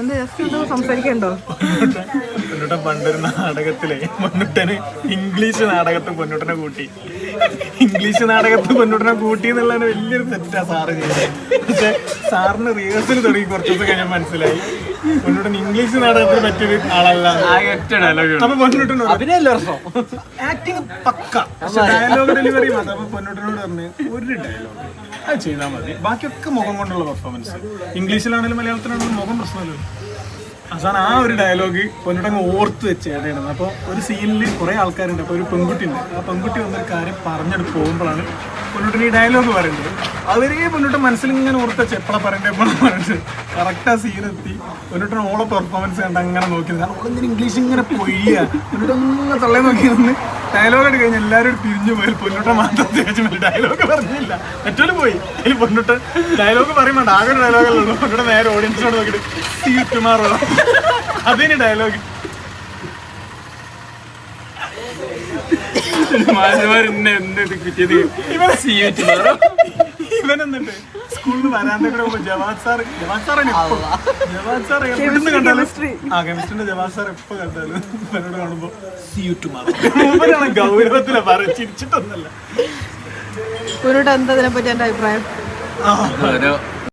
എന്താ ജസ്റ്റ് സംസാരിക്കണ്ടോ? പൊന്നുട്ടൻ പണ്ടൊരു നാടകത്തിലെ പൊന്നുട്ടന് ഇംഗ്ലീഷ് നാടകത്ത് പൊന്നുട്ടനെ കൂട്ടി. ഇംഗ്ലീഷ് നാടകത്ത് പൊന്നുട്ടനെ കൂട്ടി എന്നുള്ളതാണ് വലിയൊരു തെറ്റാ സാറ് ചെയ്തത്. പക്ഷെ സാറിന് റിഹേഴ്സൽ തുടങ്ങി കുറച്ച് ദിവസം കഴിഞ്ഞാൽ മനസ്സിലായി. പൊന്നുട്ടൻ ഇംഗ്ലീഷ് നാടകത്തിന് പറ്റിയൊരു ആളല്ല. അപ്പൊ പൊന്നുട്ടൻ അഭിനയല്ലേ രസം ആക്ടിങ് പക്ക. പക്ഷെ ഡയലോഗ് ഡെലിവറി മാത്രം. അപ്പൊ പൊന്നുട്ടനോട് പറഞ്ഞ് ഒരു ഡയലോഗ് അത് ചെയ്താൽ മതി. ബാക്കിയൊക്കെ മുഖം കൊണ്ടുള്ള പെർഫോമൻസ് ഇംഗ്ലീഷിലാണെങ്കിലും മലയാളത്തിലാണെങ്കിലും മുഖം പ്രശ്നമല്ലോ. അവസാനം ആ ഒരു ഡയലോഗ് പൊന്നിടങ്ങ് ഓർത്ത് വെച്ച് ഏതായിരുന്നു അപ്പോൾ ഒരു സീനിൽ കുറേ ആൾക്കാരുണ്ട്. അപ്പോൾ ഒരു പെൺകുട്ടി ഉണ്ട് ആ പെൺകുട്ടി വന്നൊരു കാര്യം പറഞ്ഞെടുത്ത് പോകുമ്പോഴാണ് പൊന്നുട്ടൻ ഈ ഡയലോഗ് പറയുന്നത്. അവരേ പൊന്നുട്ടൻ മനസ്സിൽ ഇങ്ങനെ ഓർത്ത് വെച്ച് എപ്പോഴാണ് പറയണ്ടത് എപ്പോഴാണ് പറഞ്ഞത് കറക്റ്റ് ആ സീൻ എത്തി. പൊന്നുട്ടൻ ഓളെ പെർഫോമൻസ് കണ്ട് അങ്ങനെ നോക്കിയത്. കാരണം ഇങ്ങനെ ഇംഗ്ലീഷ് ഇങ്ങനെ പൊഴിയാ പൊന്നുട്ടൻ തള്ളേ നോക്കി ഡയലോഗ് എടുത്ത് കഴിഞ്ഞാൽ എല്ലാവരും തിരിഞ്ഞു പോയി. പൊന്നുട്ട മാത്രം അത്യാവശ്യം ഡയലോഗ് പറഞ്ഞില്ല. മറ്റൊരു പോയി. ഈ പൊന്നുട്ട് ഡയലോഗ് പറയുമ്പോൾ ആകെ ഒരു ഡയലോഗല്ലേ ഉള്ളൂ. പൊന്നുട്ട നേരെ ഓഡിയൻസിനോട് നോക്കിയിട്ട് സീ ടുമാറോ അതിന് ഡയലോഗ് ഇവൻ എന്നിട്ട് സ്കൂളിൽ നിന്ന് വരാന്റെ കൂടെ ജവാദ് സാർ ജവാദ് സാറാണ് ഇപ്പൊ? ജവാദ് സാർ എവിടുന്ന് കണ്ടാലും? ആ കെമിസ്ട്രിന്റെ ജവാദ് സാർ എപ്പോ കണ്ടാലും ഇവനോട് കാണുമ്പോ സി യു ടുമാറോ ഗൗരവത്തില പറ ചിരിച്ചിട്ടൊന്നല്ല കുരുട്ട് എന്താ ഇതിനെ പറ്റി എന്റെ അഭിപ്രായം